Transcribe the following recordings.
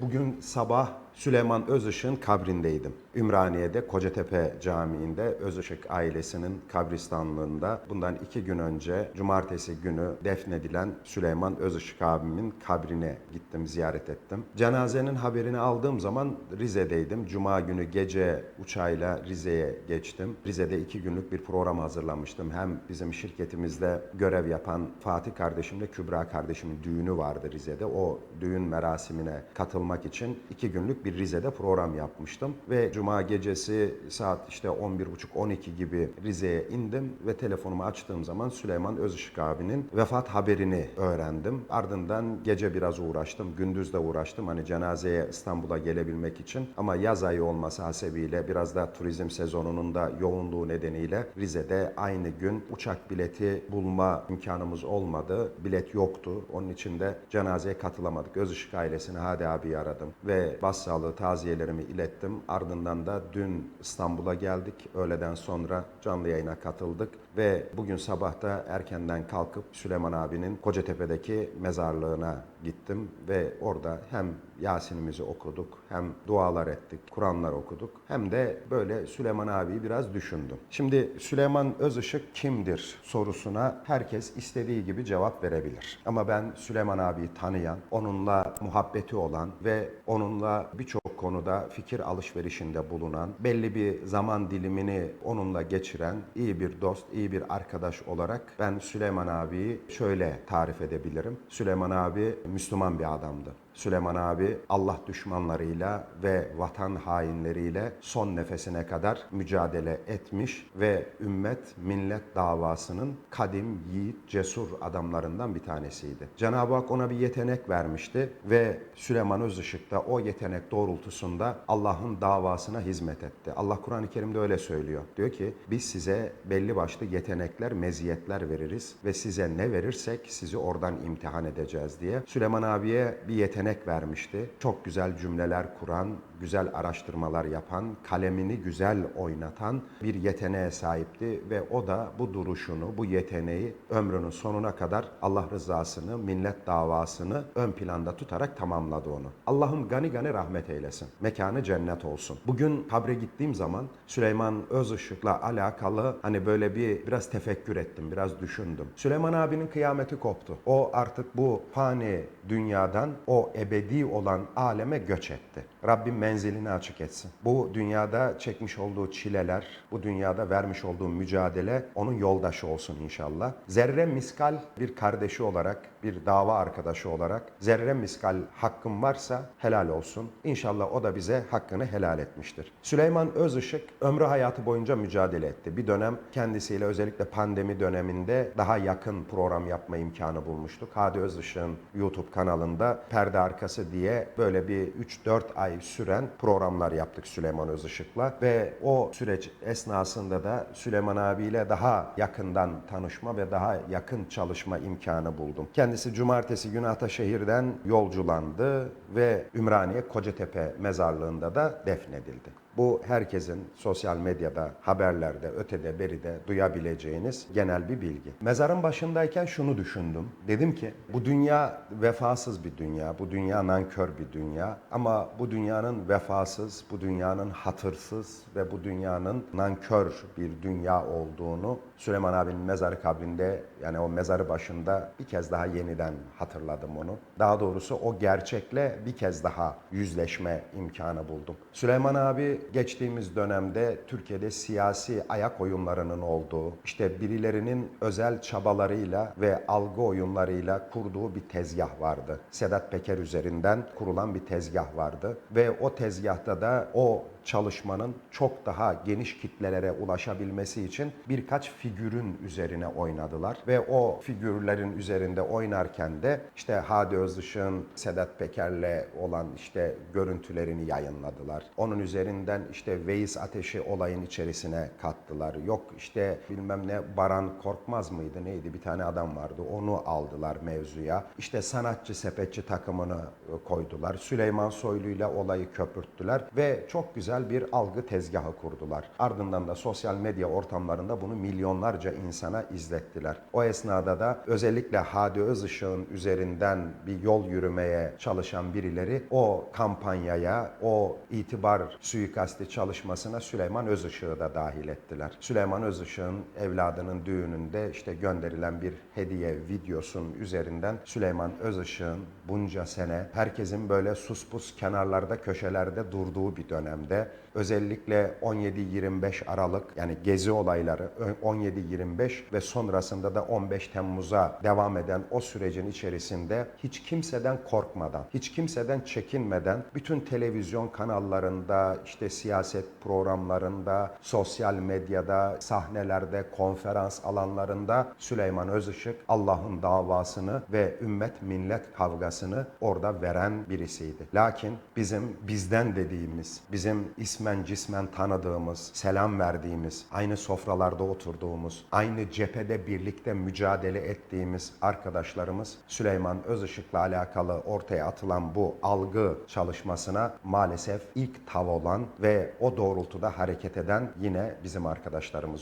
Bugün sabah Süleyman Özışık'ın kabrindeydim. Ümraniye'de Kocatepe Camii'nde Özışık ailesinin kabristanlığında bundan iki gün önce cumartesi günü defnedilen Süleyman Özışık abimin kabrine gittim, ziyaret ettim. Cenazenin haberini aldığım zaman Rize'deydim. Cuma günü gece uçağıyla Rize'ye geçtim. Rize'de iki günlük bir program hazırlamıştım. Hem bizim şirketimizde görev yapan Fatih kardeşimle Kübra kardeşimin düğünü vardı Rize'de. O düğün merasimine katılmak için iki günlük bir Rize'de program yapmıştım. Ve Cuma gecesi saat işte 11.30-12 gibi Rize'ye indim ve telefonumu açtığım zaman Süleyman Özışık abinin vefat haberini öğrendim. Ardından gece biraz uğraştım, gündüz de uğraştım. Hani cenazeye İstanbul'a gelebilmek için ama yaz ayı olması hasebiyle biraz da turizm sezonunun da yoğunluğu nedeniyle Rize'de aynı gün uçak bileti bulma imkanımız olmadı. Bilet yoktu. Onun için de cenazeye katılamadık. Özışık ailesini Hadi abiyi aradım ve başsağlığı taziyelerimi ilettim. Ardından da dün İstanbul'a geldik. Öğleden sonra canlı yayına katıldık ve bugün sabah da erkenden kalkıp Süleyman abinin Kocatepe'deki mezarlığına gittim ve orada hem Yasin'imizi okuduk, hem dualar ettik, Kur'anlar okuduk, hem de böyle Süleyman abiyi biraz düşündüm. Şimdi Süleyman Özışık kimdir sorusuna herkes istediği gibi cevap verebilir. Ama ben Süleyman abiyi tanıyan, onunla muhabbeti olan ve onunla birçok konuda fikir alışverişinde bulunan, belli bir zaman dilimini onunla geçiren iyi bir dost, iyi bir arkadaş olarak ben Süleyman abiyi şöyle tarif edebilirim. Süleyman abi Müslüman bir adamdı. Süleyman abi Allah düşmanlarıyla ve vatan hainleriyle son nefesine kadar mücadele etmiş ve ümmet millet davasının kadim, yiğit, cesur adamlarından bir tanesiydi. Cenab-ı Hak ona bir yetenek vermişti ve Süleyman Özışık da o yetenek doğrultusunda Allah'ın davasına hizmet etti. Allah Kur'an-ı Kerim'de öyle söylüyor. Diyor ki biz size belli başlı yetenekler, meziyetler veririz ve size ne verirsek sizi oradan imtihan edeceğiz diye. Süleyman abiye bir yetenek vermişti. Çok güzel cümleler kuran, güzel araştırmalar yapan, kalemini güzel oynatan bir yeteneğe sahipti ve o da bu duruşunu, bu yeteneği ömrünün sonuna kadar Allah rızasını, millet davasını ön planda tutarak tamamladı onu. Allah'ım gani gani rahmet eylesin. Mekanı cennet olsun. Bugün kabre gittiğim zaman Süleyman Özışık'la alakalı hani böyle bir biraz tefekkür ettim, biraz düşündüm. Süleyman abinin kıyameti koptu. O artık bu fani dünyadan o ebedi olan aleme göç etti. Rabbim menzilini açık etsin. Bu dünyada çekmiş olduğu çileler, bu dünyada vermiş olduğu mücadele onun yoldaşı olsun inşallah. Zerre miskal bir kardeşi olarak, bir dava arkadaşı olarak zerre miskal hakkım varsa helal olsun. İnşallah o da bize hakkını helal etmiştir. Süleyman Özışık ömrü hayatı boyunca mücadele etti. Bir dönem kendisiyle özellikle pandemi döneminde daha yakın program yapma imkanı bulmuştuk. Hadi Özışık'ın YouTube kanalında perde arkası diye böyle bir 3-4 ay süren programlar yaptık Süleyman Özışık'la ve o süreç esnasında da Süleyman abiyle daha yakından tanışma ve daha yakın çalışma imkanı buldum. Kendisi cumartesi günü Ataşehir'den yolculandı ve Ümraniye Kocatepe mezarlığında da defnedildi. Bu herkesin sosyal medyada, haberlerde, ötede, beride duyabileceğiniz genel bir bilgi. Mezarın başındayken şunu düşündüm. Dedim ki bu dünya vefasız bir dünya, bu dünya nankör bir dünya ama bu dünyanın vefasız, bu dünyanın hatırsız ve bu dünyanın nankör bir dünya olduğunu Süleyman abinin mezarı kabrinde yani o mezarı başında bir kez daha yeniden hatırladım onu. Daha doğrusu o gerçekle bir kez daha yüzleşme imkanı buldum. Süleyman abi geçtiğimiz dönemde Türkiye'de siyasi ayak oyunlarının olduğu, işte birilerinin özel çabalarıyla ve algı oyunlarıyla kurduğu bir tezgah vardı. Sedat Peker üzerinden kurulan bir tezgah vardı ve o tezgahta da o çalışmanın çok daha geniş kitlelere ulaşabilmesi için birkaç figürün üzerine oynadılar ve o figürlerin üzerinde oynarken de işte Hadi Özışık'ın Sedat Peker'le olan işte görüntülerini yayınladılar. Onun üzerinden işte Veys Ateş'i olayın içerisine kattılar yaptılar. Yok işte bilmem ne Baran Korkmaz mıydı neydi bir tane adam vardı onu aldılar mevzuya. İşte sanatçı sepetçi takımını e, koydular. Süleyman Soylu ile olayı köpürttüler ve çok güzel bir algı tezgahı kurdular. Ardından da sosyal medya ortamlarında bunu milyonlarca insana izlettiler. O esnada da özellikle Hadi Özışık'ın üzerinden bir yol yürümeye çalışan birileri o kampanyaya, o itibar suikasti çalışmasına Süleyman Özışık'ı da dahil ettiler. Süleyman Özışık'ın evladının düğününde işte gönderilen bir hediye videosunun üzerinden Süleyman Özışık'ın bunca sene herkesin böyle sus pus kenarlarda köşelerde durduğu bir dönemde özellikle 17-25 Aralık yani gezi olayları 17-25 ve sonrasında da 15 Temmuz'a devam eden o sürecin içerisinde hiç kimseden korkmadan, hiç kimseden çekinmeden bütün televizyon kanallarında, işte siyaset programlarında, sosyal medyada, sahnelerde, konferans alanlarında Süleyman Özışık Allah'ın davasını ve ümmet millet kavgasını orada veren birisiydi. Lakin bizim bizden dediğimiz, bizim ismen cismen tanıdığımız, selam verdiğimiz, aynı sofralarda oturduğumuz, aynı cephede birlikte mücadele ettiğimiz arkadaşlarımız Süleyman Özışık'la alakalı ortaya atılan bu algı çalışmasına maalesef ilk tav olan ve o doğrultuda hareket eden yine bizim arkadaşlarımız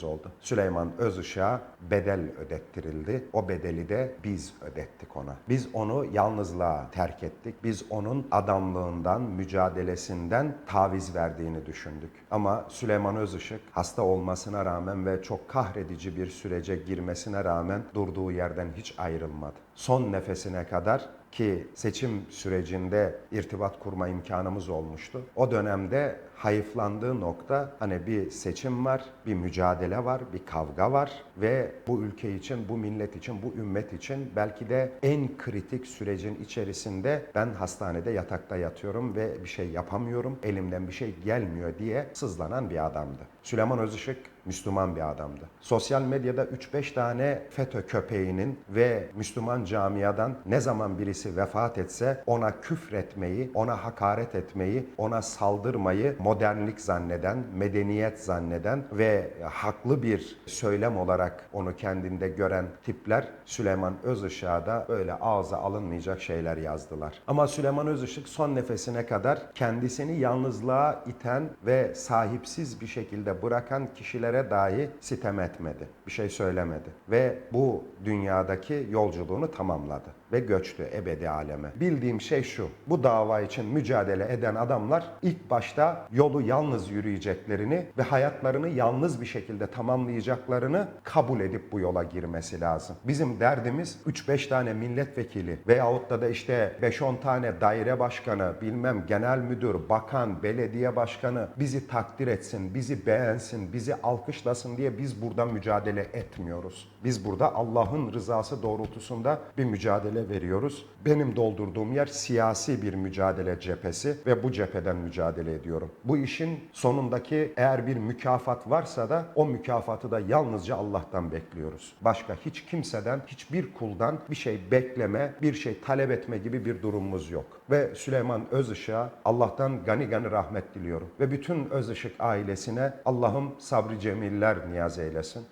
oldu. Süleyman Özışık'a bedel ödettirildi. O bedeli de biz ödettik ona. Biz onu yalnızlığa terk ettik. Biz onun adamlığından, mücadelesinden taviz verdiğini düşündük. Ama Süleyman Özışık hasta olmasına rağmen ve çok kahredici bir sürece girmesine rağmen durduğu yerden hiç ayrılmadı. Son nefesine kadar ki seçim sürecinde irtibat kurma imkanımız olmuştu. O dönemde hayıflandığı nokta hani bir seçim var, bir mücadele var, bir kavga var ve bu ülke için, bu millet için, bu ümmet için belki de en kritik sürecin içerisinde ben hastanede yatakta yatıyorum ve bir şey yapamıyorum, elimden bir şey gelmiyor diye sızlanan bir adamdı. Süleyman Özışık Müslüman bir adamdı. Sosyal medyada 3-5 tane FETÖ köpeğinin ve Müslüman camiadan ne zaman birisi vefat etse ona küfretmeyi, ona hakaret etmeyi, ona saldırmayı modernlik zanneden, medeniyet zanneden ve haklı bir söylem olarak onu kendinde gören tipler Süleyman Özışık'a da böyle ağza alınmayacak şeyler yazdılar. Ama Süleyman Özışık son nefesine kadar kendisini yalnızlığa iten ve sahipsiz bir şekilde bırakan kişilere dahi sitem etmedi. Bir şey söylemedi. Ve bu dünyadaki yolculuğunu tamamladı ve göçtü ebedi aleme. Bildiğim şey şu. Bu dava için mücadele eden adamlar ilk başta yolu yalnız yürüyeceklerini ve hayatlarını yalnız bir şekilde tamamlayacaklarını kabul edip bu yola girmesi lazım. Bizim derdimiz 3-5 tane milletvekili veyahut da da işte 5-10 tane daire başkanı, bilmem genel müdür, bakan, belediye başkanı bizi takdir etsin, bizi beğensin, bizi alkışlasın diye biz burada mücadele etmiyoruz. Biz burada Allah'ın rızası doğrultusunda bir mücadele veriyoruz. Benim doldurduğum yer siyasi bir mücadele cephesi ve bu cepheden mücadele ediyorum. Bu işin sonundaki eğer bir mükafat varsa da o mükafatı da yalnızca Allah'tan bekliyoruz. Başka hiç kimseden, hiçbir kuldan bir şey bekleme, bir şey talep etme gibi bir durumumuz yok. Ve Süleyman Özışık'a Allah'tan gani gani rahmet diliyorum. Ve bütün Özışık ailesine Allah'ım sabrı cemiller niyaz eylesin.